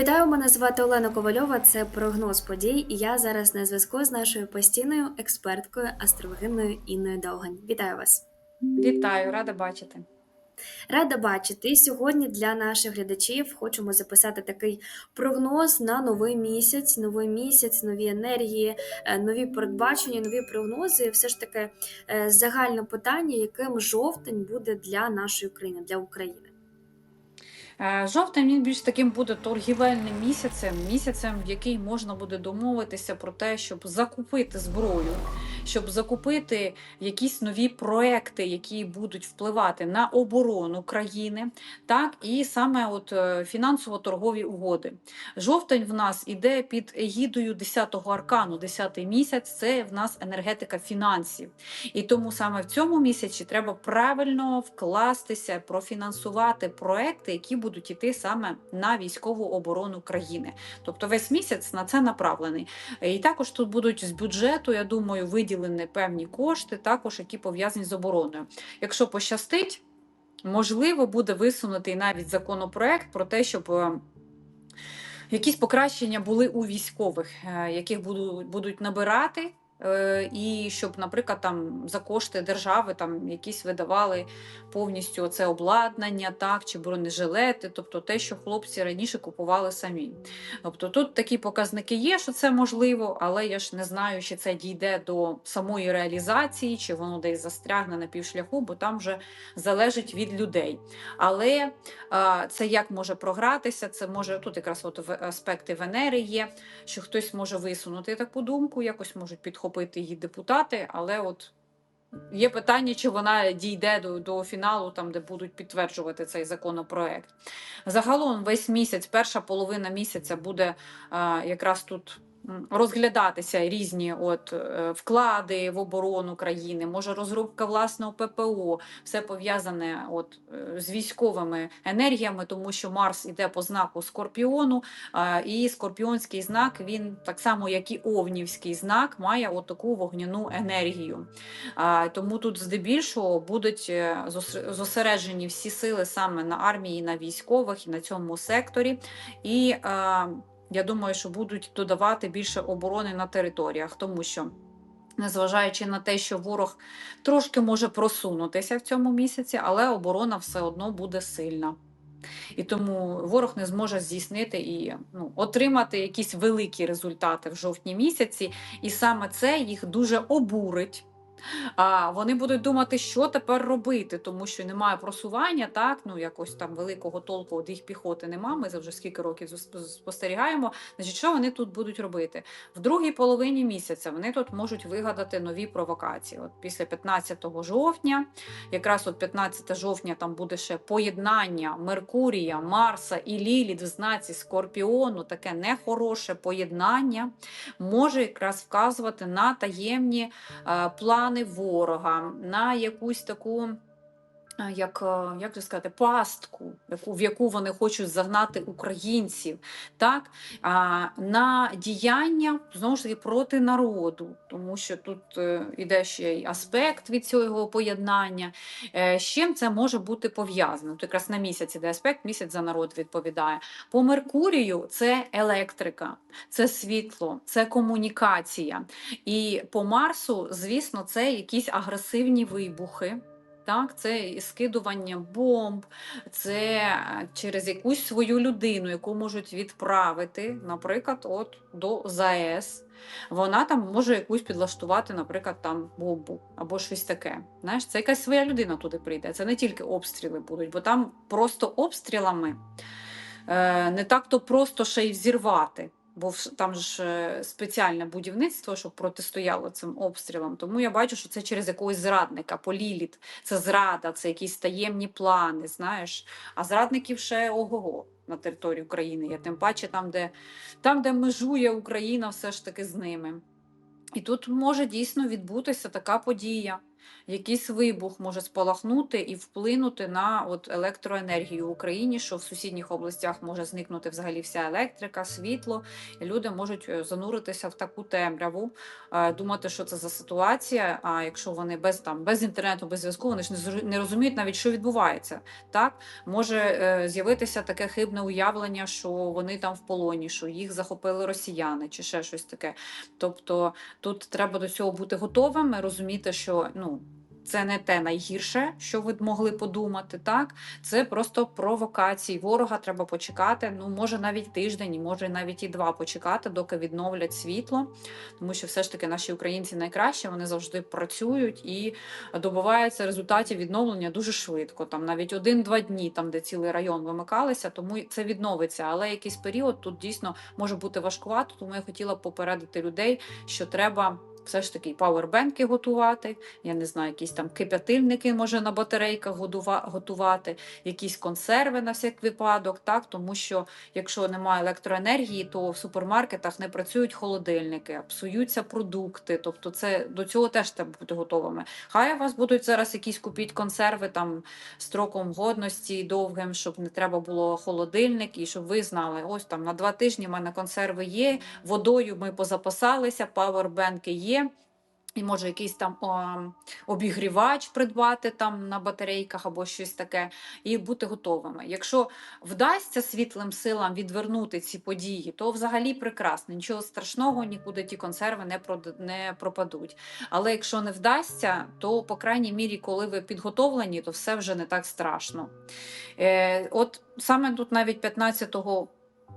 Вітаю, мене звати Олена Ковальова. Це прогноз подій. І я зараз на зв'язку з нашою постійною експерткою астрологиною Інною Довгань. Вітаю вас! Вітаю, рада бачити. Рада бачити. І Сьогодні для наших глядачів хочемо записати такий прогноз на новий місяць. Новий місяць, нові енергії, е, нові передбачення, нові прогнози. І все ж таки е, загальне питання, яким жовтень буде для нашої країни, для України. Е, Жовтень він більш таким буде торгівельним місяцем, місяцем, в який можна буде домовитися про те, щоб закупити зброю, щоб закупити якісь нові проекти, які будуть впливати на оборону країни, так і саме от е, фінансово-торгові угоди. Жовтень в нас іде під егідою 10-го аркану, 10-й місяць це в нас енергетика фінансів. І тому саме в цьому місяці треба правильно вкластися, профінансувати проекти, які будуть йти саме на військову оборону країни. Тобто весь місяць на це направлений. І також тут будуть з бюджету, я думаю, виділені певні кошти, також які пов'язані з обороною. Якщо пощастить, можливо, буде висунутий навіть законопроект про те, щоб. е, Якісь покращення були у військових, е, яких будуть, будуть набирати, і щоб, наприклад, там за кошти держави там якісь видавали повністю це обладнання, так чи бронежилети, тобто те, що хлопці раніше купували самі. Тобто тут такі показники є, що це можливо, але я ж не знаю, чи це дійде до самої реалізації, чи воно десь застрягне на півшляху, бо там вже залежить від людей. Але а, це як може програтися, це може тут якраз от аспекти Венери є, що хтось може висунути таку думку, якось можуть підхопити її депутати, але от. Є питання, чи вона дійде до, до фіналу, там де будуть підтверджувати цей законопроект. Загалом весь місяць, перша половина місяця буде е, якраз тут розглядатися різні от, е, вклади в оборону країни, може розробка власного ППО, все пов'язане от, е, з військовими енергіями, тому що Марс іде по знаку Скорпіону, і скорпіонський знак, він так само, як і Овнівський знак, має от таку вогняну енергію. Тому тут здебільшого будуть е, зосереджені всі сили саме на армії, на військових і на цьому секторі. І я думаю, що будуть додавати більше оборони на територіях, тому що. Незважаючи на те, що ворог трошки може просунутися в цьому місяці, але оборона все одно буде сильна. І тому ворог не зможе здійснити і ну, отримати якісь великі результати в жовтні місяці, і саме це їх дуже обурить. А вони будуть думати, що тепер робити, тому що немає просування, так ну якось там великого толку від їх піхоти нема. Ми вже скільки років спостерігаємо. Значить, що вони тут будуть робити? В другій половині місяця вони тут можуть вигадати нові провокації. От після 15 жовтня, якраз от 15 жовтня там буде ще поєднання Меркурія, Марса і Ліліт в знаці Скорпіону, таке нехороше поєднання може якраз вказувати на таємні е, плани ворога, на якусь таку. Е, Як, е, як же сказати, пастку, в яку вони хочуть загнати українців, так? На діяння знову ж таки проти народу, тому що тут е, іде ще й аспект від цього поєднання. З чим це може бути пов'язано? От якраз на місяць іде аспект, місяць за народ відповідає. По Меркурію це електрика, це світло, це комунікація. І по Марсу, звісно, це якісь агресивні вибухи. Так, це і скидування бомб, це е, через якусь свою людину, яку можуть відправити, наприклад, от до ЗАЕС. Вона там може якусь підлаштувати, наприклад, там бомбу або щось таке. Знаєш, це якась своя людина туди прийде. Це не тільки обстріли будуть, бо там просто обстрілами е, не так-то просто ще й взірвати. Бо там ж е, спеціальне будівництво, щоб протистояло цим обстрілам. Тому я бачу, що це через якогось зрадника, поліліт, це зрада, це якісь таємні плани, знаєш. А зрадників ще ого-го на території України є. Тим паче там, де, там, де межує Україна, все ж таки з ними. І тут може дійсно відбутися така подія. Якийсь вибух може спалахнути і вплинути на от електроенергію в Україні, що в сусідніх областях може зникнути взагалі вся електрика, світло, і люди можуть е, зануритися в таку темряву, е, думати, що це за ситуація. А якщо вони без там без інтернету, без зв'язку, вони ж не розуміють навіть, що відбувається. Так може е, з'явитися таке хибне уявлення, що вони там в полоні, що їх захопили росіяни чи ще щось таке. Тобто тут треба до цього бути готовими, розуміти, що ну. Це не те найгірше, що ви могли подумати, так? Це просто провокації. Ворога треба почекати. Ну, може навіть тиждень, може навіть і два почекати, доки відновлять світло. Тому що все ж таки наші українці найкраще, вони завжди працюють і добиваються результатів відновлення дуже швидко. Там навіть один-два дні, там де цілий район вимикалися, тому це відновиться. Але якийсь період тут дійсно може бути важкувато. Тому я хотіла попередити людей, що треба. Все ж таки павербенки готувати, я не знаю, якісь там кип'ятильники може на батарейках готувати, якісь консерви на всяк випадок, так тому що якщо немає електроенергії, то в супермаркетах не працюють холодильники, псуються продукти. Тобто, це до цього теж треба бути готовими. Хай у вас будуть зараз якісь купіть консерви там строком годності довгим, щоб не треба було холодильник, і щоб ви знали, ось там на два тижні в мене консерви є, водою ми позапасалися, павербенки є. І може якийсь там о, обігрівач придбати там на батарейках або щось таке, і бути готовими. Якщо вдасться світлим силам відвернути ці події, то взагалі прекрасно, нічого страшного, нікуди ті консерви не не пропадуть. Але якщо не вдасться, то по крайній мірі, коли ви підготовлені, то все вже не так страшно. Е, от саме тут навіть 15-го.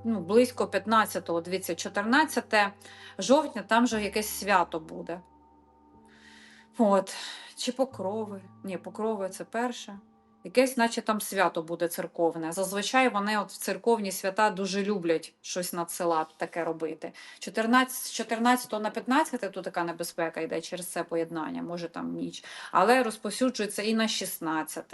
Ну, близько 15-го, дивіться, 14 жовтня, там же якесь свято буде. От. Чи покрови? Ні, покрови це перше. Якесь, наче там свято буде церковне. Зазвичай вони от в церковні свята дуже люблять щось надсилати, таке робити. 14, з 14 на 15 то така небезпека йде через це поєднання, може там ніч. Але розповсюджується і на 16.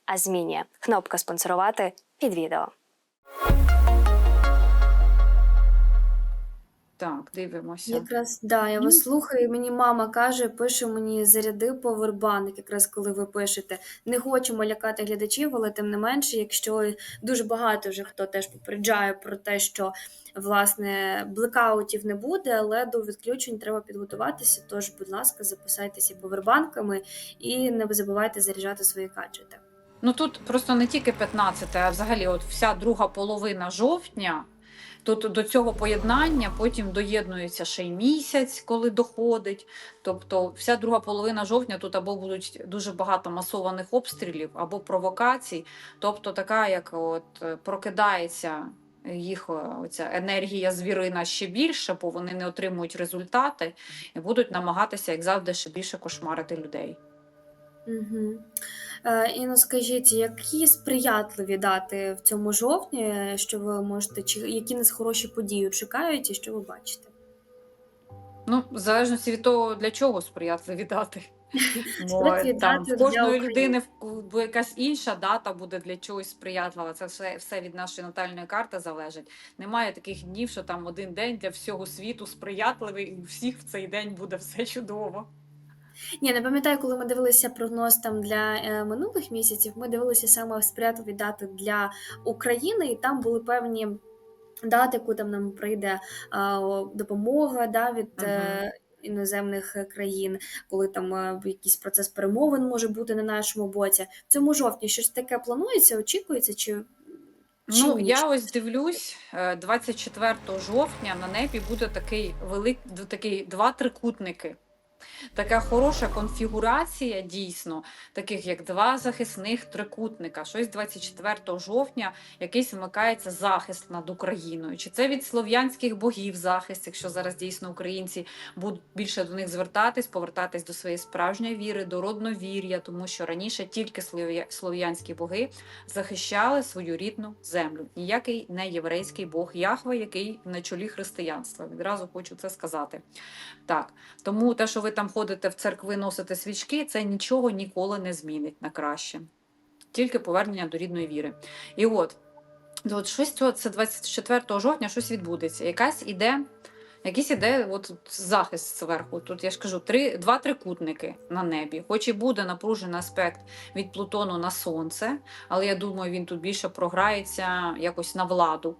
а змінює. Кнопка спонсорувати під відео. Так, дивимося. Якраз да, я вас слухаю. і Мені мама каже, пише мені заряди повербанк, якраз коли ви пишете. Не хочемо лякати глядачів, але тим не менше, якщо дуже багато вже хто теж попереджає про те, що власне блекаутів не буде, але до відключень треба підготуватися. Тож, будь ласка, записайтеся повербанками і не забувайте заряджати свої гаджети. Ну тут просто не тільки 15, а взагалі от вся друга половина жовтня. Тут до цього поєднання потім доєднується ще й місяць, коли доходить. Тобто, вся друга половина жовтня тут або будуть дуже багато масованих обстрілів, або провокацій. Тобто, така, як от е, прокидається їх е, оця енергія звірина ще більше, бо вони не отримують результати і будуть намагатися, як завжди, ще більше кошмарити людей. Угу. Е, Інно, скажіть, які сприятливі дати в цьому жовтні, що ви можете, чи які нас хороші події чекають, і що ви бачите? Ну, в залежності від того, для чого сприятливі дати. Бо, там, в кожної людини якась інша дата буде для чогось сприятлива. Це все, все від нашої натальної карти залежить. Немає таких днів, що там один день для всього світу сприятливий, і у всіх в цей день буде все чудово. Ні, не пам'ятаю, коли ми дивилися прогноз там для е, минулих місяців. Ми дивилися саме сприятливі дати для України, і там були певні дати, яку там нам прийде е, допомога да, від. е, Іноземних е, країн, коли там е, якийсь процес перемовин може бути на нашому боці. В цьому жовтні щось таке планується, очікується, чи Чи Ну, ні? я ось дивлюсь, е, 24 жовтня на небі буде такий велик, д- такий два трикутники. Така хороша конфігурація дійсно, таких як два захисних трикутника. Щось 24 жовтня якийсь вмикається захист над Україною. Чи це від слов'янських богів захист, якщо зараз дійсно українці будуть більше до них звертатись, повертатись до своєї справжньої віри, до родновір'я, тому що раніше тільки слов'янські боги захищали свою рідну землю. Ніякий не єврейський бог Яхве, який на чолі християнства. Відразу хочу це сказати. Так, тому те, що ви там ходите в церкви, носите свічки, це нічого ніколи не змінить на краще. Тільки повернення до рідної віри. І от, от щось це 24 жовтня щось відбудеться. Якась іде, якийсь іде от, захист зверху. Тут я ж кажу, три, два трикутники на небі. Хоч і буде напружений аспект від Плутону на сонце, але я думаю, він тут більше програється якось на владу.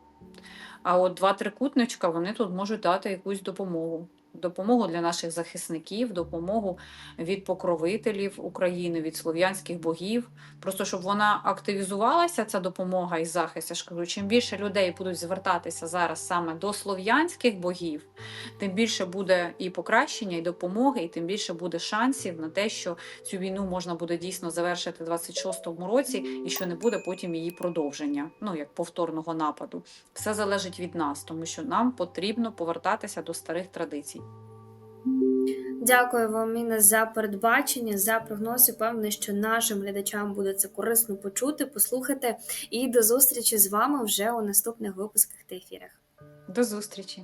А от два трикутничка вони тут можуть дати якусь допомогу. Допомогу для наших захисників, допомогу від покровителів України, від слов'янських богів. Просто щоб вона активізувалася, ця допомога і захист. Я ж кажу, чим більше людей будуть звертатися зараз саме до слов'янських богів, тим більше буде і покращення, і допомоги, і тим більше буде шансів на те, що цю війну можна буде дійсно завершити в 26-му році, і що не буде потім її продовження, ну як повторного нападу. Все залежить від нас, тому що нам потрібно повертатися до старих традицій. Дякую вам, Міна, за передбачення, за прогноз. Певне, що нашим глядачам буде це корисно почути, послухати. І до зустрічі з вами вже у наступних випусках та ефірах. До зустрічі!